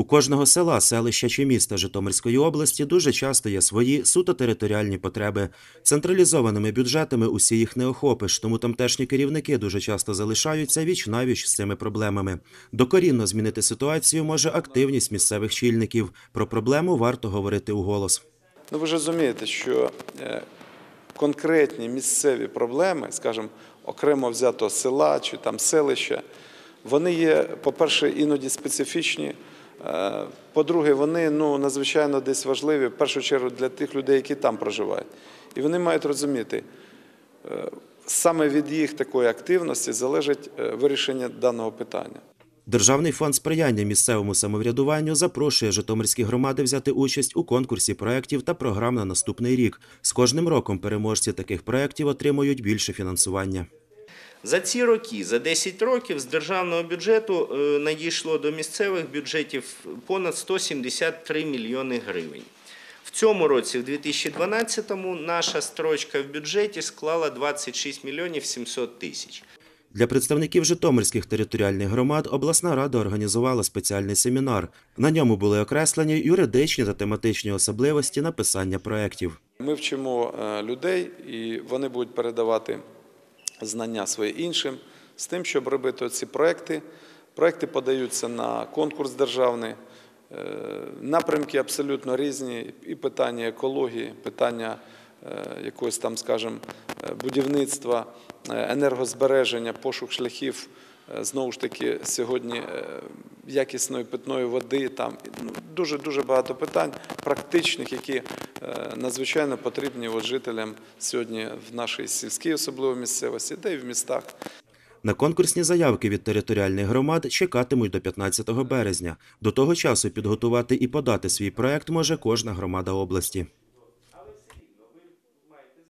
У кожного села, селища чи міста Житомирської області дуже часто є свої суто територіальні потреби. Централізованими бюджетами усі їх не охопиш, тому тамтешні керівники дуже часто залишаються віч навіч з цими проблемами. Докорінно змінити ситуацію може активність місцевих чільників. Про проблему варто говорити уголос. Ну ви ж розумієте, що е, конкретні місцеві проблеми, скажімо, окремо взято села чи там селища, вони є, по-перше, іноді специфічні. Е, По-друге, вони ну, надзвичайно десь важливі, в першу чергу для тих людей, які там проживають. І вони мають розуміти, е, саме від їх такої активності залежить е, вирішення даного питання. Державний фонд сприяння місцевому самоврядуванню запрошує житомирські громади взяти участь у конкурсі проєктів та програм на наступний рік. З кожним роком переможці таких проєктів отримують більше фінансування. За ці роки, за 10 років, з державного бюджету е, надійшло до місцевих бюджетів понад 173 мільйони гривень. В цьому році, в 2012-му, наша строчка в бюджеті склала 26 мільйонів 700 тисяч. Для представників житомирських територіальних громад обласна рада організувала спеціальний семінар. На ньому були окреслені юридичні та тематичні особливості написання проєктів. Ми вчимо е, людей, і вони будуть передавати знання своє іншим з тим, щоб робити ці проекти. Проекти подаються на конкурс державний. Е, Напрямки абсолютно різні. І питання екології, питання е, якогось там, скажімо, е, будівництва, енергозбереження, пошук шляхів. Знову ж таки, сьогодні якісної питної води, там ну, дуже дуже багато питань практичних, які е, надзвичайно потрібні от жителям сьогодні в нашій сільській особливо місцевості, де й в містах. На конкурсні заявки від територіальних громад чекатимуть до 15 березня. До того часу підготувати і подати свій проєкт може кожна громада області.